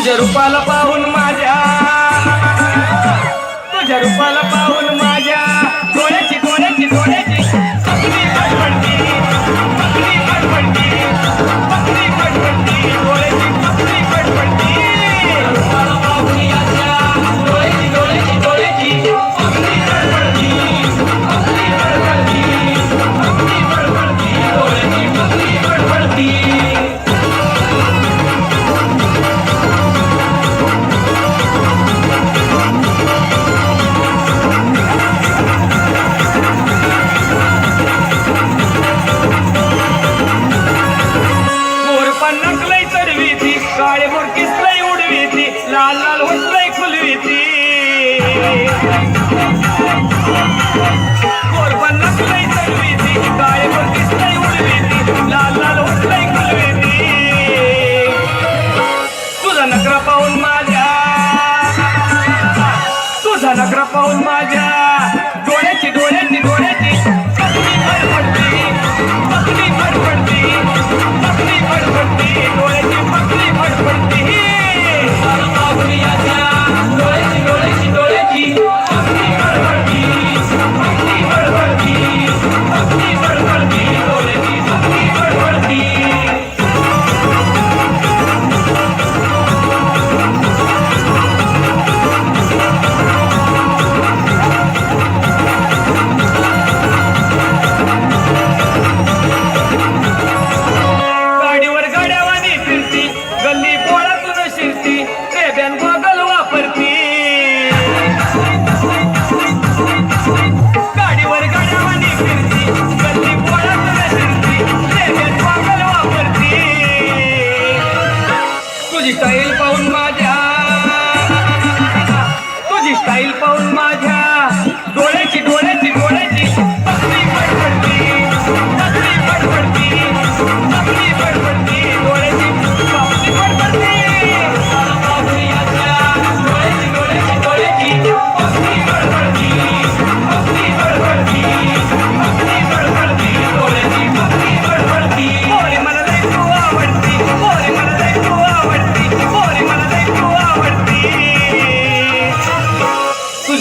तुझ्या रूपाला पाहून माझ्या तुझ्या रूपाला पाहून माझ्या अरे मुरकीस लय उडवी ती लाल लाल होत लय फुलवी ती कोरबन लय चढवी ती काळे मुरकीस लय उडवी ती लाल लाल होत लय फुलवी ती तुझा नकरा पाहून माझ्या तुझा नकरा पाहून माझ्या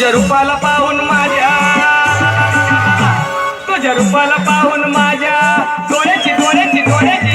तुझ्या रूपाला पाहून माझ्या. तुझ्या रूपाला पाहून माझ्या. डोळ्याची डोळ्याची डोळ्याची.